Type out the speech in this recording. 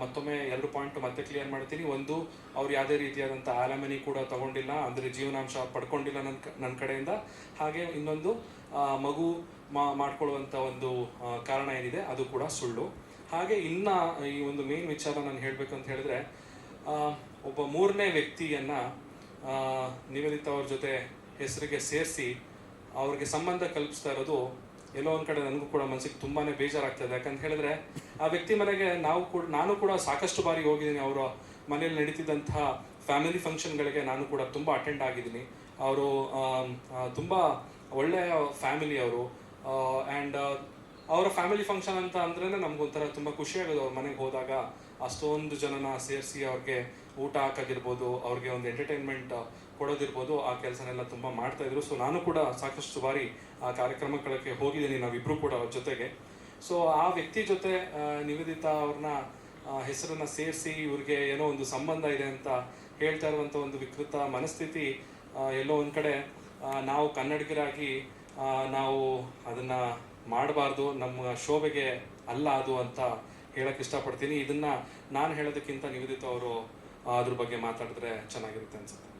ಮತ್ತೊಮ್ಮೆ ಎರಡು ಪಾಯಿಂಟ್ ಮತ್ತೆ ಕ್ಲಿಯರ್ ಮಾಡ್ತೀನಿ. ಒಂದು, ಅವ್ರು ಯಾವುದೇ ರೀತಿಯಾದಂಥ ಆಲಮನಿ ಕೂಡ ತಗೊಂಡಿಲ್ಲ, ಅಂದರೆ ಜೀವನಾಂಶ ಪಡ್ಕೊಂಡಿಲ್ಲ ನನ್ನ ನನ್ನ ಕಡೆಯಿಂದ. ಹಾಗೆ ಇನ್ನೊಂದು ಮಗು ಮಾ, ಮಾಡ್ಕೊಳ್ಳುವಂಥ ಒಂದು ಕಾರಣ ಏನಿದೆ, ಅದು ಕೂಡ ಸುಳ್ಳು. ಹಾಗೆ ಇನ್ನ ಈ ಒಂದು ಮೇನ್ ವಿಚಾರ ನಾನು ಹೇಳಬೇಕು ಅಂತ ಹೇಳಿದ್ರೆ ಒಬ್ಬ ಮೂರನೇ ವ್ಯಕ್ತಿಯನ್ನ ನಿವೇದಿತ ನಿವೇದಿತಾ ಅವ್ರ ಜೊತೆ ಹೆಸರಿಗೆ ಸೇರಿಸಿ, ಅವ್ರಿಗೆ ಸಂಬಂಧ ಕಲ್ಪಿಸ್ತಾ ಇರೋದು ಎಲ್ಲೋ ಒಂದು ಕಡೆ ನನಗೂ ಕೂಡ ಮನಸ್ಸಿಗೆ ತುಂಬಾನೇ ಬೇಜಾರಾಗ್ತದೆ ಯಾಕಂತ ಹೇಳಿದ್ರೆ, ಆ ವ್ಯಕ್ತಿ ಮನೆಗೆ ನಾವು ಕೂಡ, ನಾನು ಕೂಡ ಸಾಕಷ್ಟು ಬಾರಿ ಹೋಗಿದ್ದೀನಿ. ಅವರ ಮನೆಯಲ್ಲಿ ನಡೀತಿದ್ದಂತಹ ಫ್ಯಾಮಿಲಿ ಫಂಕ್ಷನ್ಗಳಿಗೆ ನಾನು ಕೂಡ ತುಂಬ ಅಟೆಂಡ್ ಆಗಿದ್ದೀನಿ. ಅವರು ತುಂಬ ಒಳ್ಳೆಯ ಫ್ಯಾಮಿಲಿ ಅವರು. ಆ್ಯಂಡ್ ಅವರ ಫ್ಯಾಮಿಲಿ ಫಂಕ್ಷನ್ ಅಂತ ಅಂದ್ರೆ ನಮ್ಗೊಂಥರ ತುಂಬ ಖುಷಿ ಆಗೋದು. ಅವ್ರ ಮನೆಗೆ ಹೋದಾಗ ಅಷ್ಟೊಂದು ಜನನ ಸೇರಿಸಿ ಅವ್ರಿಗೆ ಊಟ ಹಾಕಾಗಿರ್ಬೋದು, ಅವ್ರಿಗೆ ಒಂದು ಎಂಟರ್ಟೈನ್ಮೆಂಟ್ ಕೊಡೋದಿರ್ಬೋದು, ಆ ಕೆಲಸನೆಲ್ಲ ತುಂಬ ಮಾಡ್ತಾ ಇದ್ರು. ಸೊ ನಾನು ಕೂಡ ಸಾಕಷ್ಟು ಬಾರಿ ಆ ಕಾರ್ಯಕ್ರಮಗಳಕ್ಕೆ ಹೋಗಿದ್ದೀನಿ, ನಾವಿಬ್ರು ಕೂಡ ಅವ್ರ ಜೊತೆಗೆ. ಸೊ ಆ ವ್ಯಕ್ತಿ ಜೊತೆ ನಿವೇದಿತ ಅವ್ರನ್ನ ಹೆಸರನ್ನ ಸೇರಿಸಿ ಇವ್ರಿಗೆ ಏನೋ ಒಂದು ಸಂಬಂಧ ಇದೆ ಅಂತ ಹೇಳ್ತಾ ಇರುವಂಥ ಒಂದು ವಿಕೃತ ಮನಸ್ಥಿತಿ ಎಲ್ಲೋ ಒಂದು ಕಡೆ ನಾವು ಕನ್ನಡಿಗರಾಗಿ ನಾವು ಅದನ್ನ ಮಾಡಬಾರ್ದು, ನಮ್ಮ ಶೋಭೆಗೆ ಅಲ್ಲ ಅದು ಅಂತ ಹೇಳಕ್ ಇಷ್ಟಪಡ್ತೀನಿ. ಇದನ್ನ ನಾನು ಹೇಳೋದಕ್ಕಿಂತ ನಿವೇದಿತ ಅವರು ಅದ್ರ ಬಗ್ಗೆ ಮಾತಾಡಿದ್ರೆ ಚೆನ್ನಾಗಿರುತ್ತೆ ಅನ್ಸುತ್ತೆ.